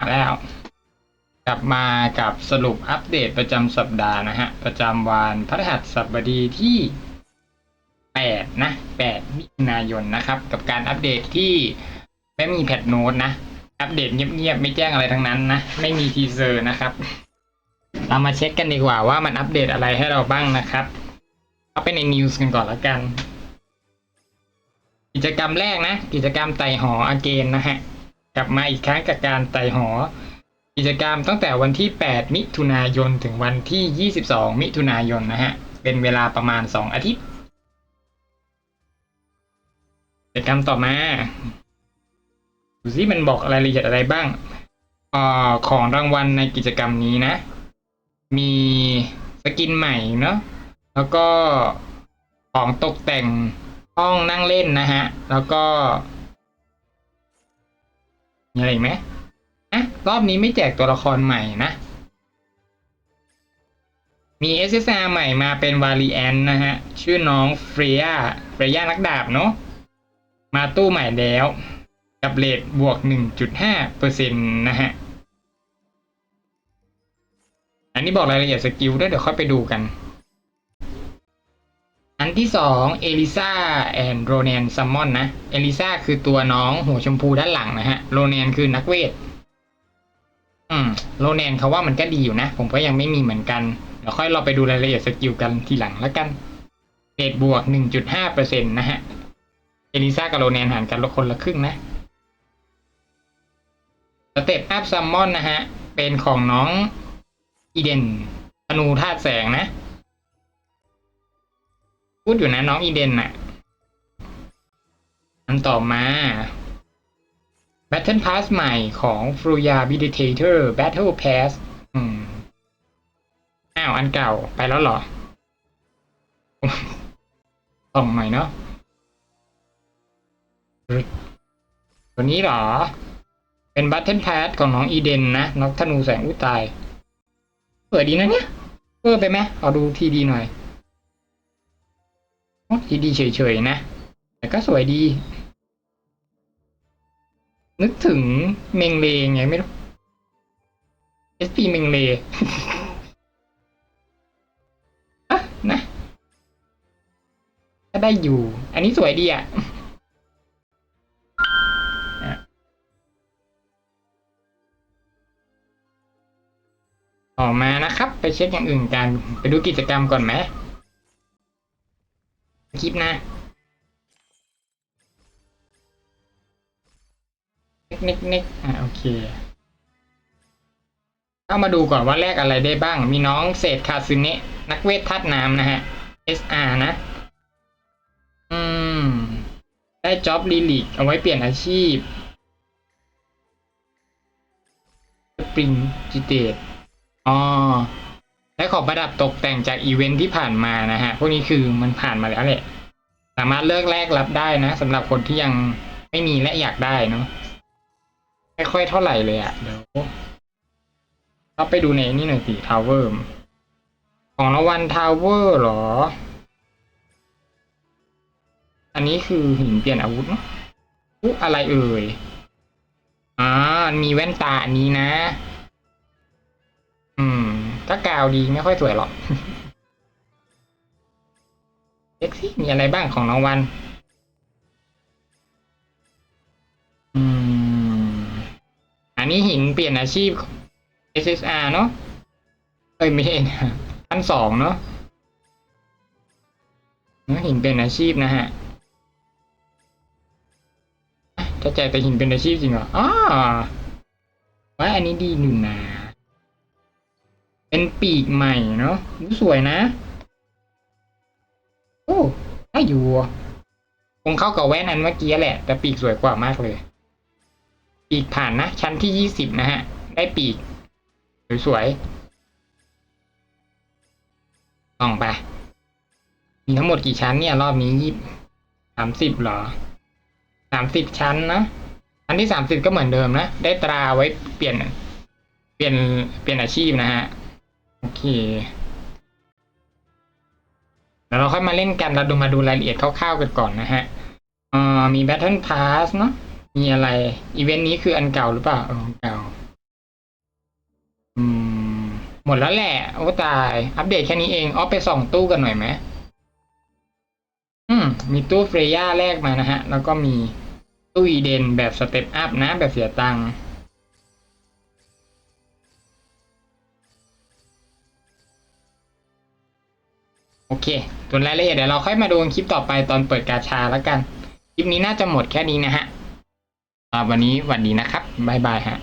มาแล้ว กลับมากับสรุปอัปเดตประจำสัปดาห์นะฮะ ประจำวันพฤหัสบดีที่ 8 นะ 8 มิถุนายนนะครับ กับการอัปเดตที่ไม่มีแพทโน้ตนะ อัปเดตเงียบๆ ไม่แจ้งอะไรทั้งนั้นนะ ไม่มีทีเซอร์นะครับ เรามาเช็คกันดีกว่าว่ามันอัปเดตอะไรให้เราบ้างนะครับ เอาไปในนิวส์กันก่อนละกัน กิจกรรมแรกนะ กิจกรรมไต่หออาเกนนะฮะ ลับมาอีกครั้งกับการไต่หอ กิจกรรมตั้งแต่วันที่ 8 มิถุนายนถึงวันที่ 22 มิถุนายนนะฮะ เป็นเวลาประมาณ 2 อาทิตย์กิจกรรมต่อมาดูซิมันบอกรายละเอียดอะไรบ้างออของรางวัลในกิจกรรมนี้นะ มีสกินใหม่เนาะแล้วก็ของตกแต่งห้องนั่งเล่นนะฮะ แล้วก็ อะไรอีกไหมอะรอบนี้ไม่แจกตัวละครใหม่นะ มี SSR ใหม่มาเป็นวา r ีแอนนะฮะ ชื่อน้องเฟรียเฟรียนักดาบเนาะ มาตู้ใหม่แล้ว กับเลทบวก 1.5เปอร์เซ็นต์นะฮะ อันนี้บอกรายละเอียดสกิลด้วยเดี๋ยวค่อยไปดูกัน อันที่สองเอลิซาแอนโรแนนซัมมอนนะ เอลิซาคือตัวน้องหัวชมพูด้านหลังนะฮะ โรแนนคือนักเวท อืม โรแนนเขาว่ามันก็ดีอยู่นะ ผมก็ยังไม่มีเหมือนกัน เดี๋ยวค่อยเราไปดูรายละเอียดสกิลกันทีหลังแล้วกันเรทบวก 1.5เปอร์เซ็นต์นะฮะ เอลิซากับโรแนนหางกันลคนละครึ่งนะสเต็ปอัพซัมมอนนะฮะ เป็นของน้องอีเดนธนูธาตุแสงนะ พูดอยู่นะน้องอีเดนน่ะอันต่อมา Battle Pass ใหม่ของ f r u y a b i d i t a t o r Battle Pass อืมอ้าวอันเก่าไปแล้วเหรอส่องหน่อยเนาะตัวนี้เหรอ เป็น Battle Pass ของน้องอีเดนนะน้องธนูแสงอุตาย เปิดดีนะเนี่ย เปิดไปไหมเอาดูทีดีหน่อย ทีดีเฉยๆนะ แต่ก็สวยดี นึกถึงเมงเลไงไม่รู้ SP เมงเลอะนะ ก็ได้อยู่ อันนี้สวยดีอะอะต่อมานะครับ ไปเช็คอย่างอื่นกัน ไปดูกิจกรรมก่อนไหม คลิปนะเน็กเน็กอะโอเคเข้ามาดูก่อนว่าแลกอะไรได้บ้าง มีน้องเศษคาซึเนะนักเวทธาตุน้ำนะฮะ SR นะ อืม ได้จ็อบลีลิกเอาไว้เปลี่ยนอาชีพสปริงจิเตตอ๋อ ของประดับตกแต่งจากอีเวนท์ที่ผ่านมานะฮะ พวกนี้คือมันผ่านมาแล้วแหละ สามารถเลือกแลกรับได้นะสำหรับคนที่ยังไม่มีและอยากได้เนาะไม่ค่อยเท่าไหร่เลยอะ่ะเดี๋ยวเราไปดูในนี่หน่อยสิทาวเวอร์ของรางวัลทาวเวอร์หรอ อันนี้คือหินเปลี่ยนอาวุธเนาะอุ๊อะไรเอ่ยอ่ามีแว่นตาอันนี้นะ ถ้ากาวดีไม่ค่อยสวยหรอกเล็กซี่มีอะไรบ้างของรางวัลอืม อันนี้หินเปลี่ยนอาชีพ SSR เนาะเอ้ยไม่ใช่นะขั้นสองเนาะหินเป็นอาชีพนะฮะจะแจกแต่หินเป็นอาชีพจริงเหรออ๋อว่าอันนี้ดีหนึ่งนะ เป็นปีกใหม่เนาะรู้สวยนะ โอ้ได้อยู่คงเข้ากับแว่นอันเมื่อกี้แหละ แต่ปีกสวยกว่ามากเลย ปีกผ่านนะ ชั้นที่ยี่สิบนะฮะ ได้ปีก สวยๆลองไป มีทั้งหมดกี่ชั้นเนี่ย รอบนี้ยี่สามสิบหรอสามสิบชั้นนะชั้นที่สามสิบก็เหมือนเดิมนะ ได้ตราไว้เปลี่ยน เปลี่ยน เปลี่ยนอาชีพนะฮะ โอเคเดี๋ยวเราค่อยมาเล่นกันเราดูมาดูรายละเอียดคร่าวๆกันก่อนนะฮะเอ่อมี Battle Pass เนาะมีอะไร อีเวนต์นี้คืออันเก่าหรือเปล่าอ,อันเก่า อืม หมดแล้วแหละ โอ้ตาย อัปเดตแค่นี้เองออฟไปส่องตู้กันหน่อยไหมอืม มีตู้เฟรย่าแรกมานะฮะ แล้วก็มีตู้อีเดนแบบสเต็ปอัพนะ แบบเสียตังค์ โอเคส่วนรายละเอียดเดี๋ยวเราค่อยมาดูคลิปต่อไปตอนเปิดกาชาแล้วกัน คลิปนี้น่าจะหมดแค่นี้นะฮะวันนี้สวัสดีนะครับ บ๊ายบายฮะ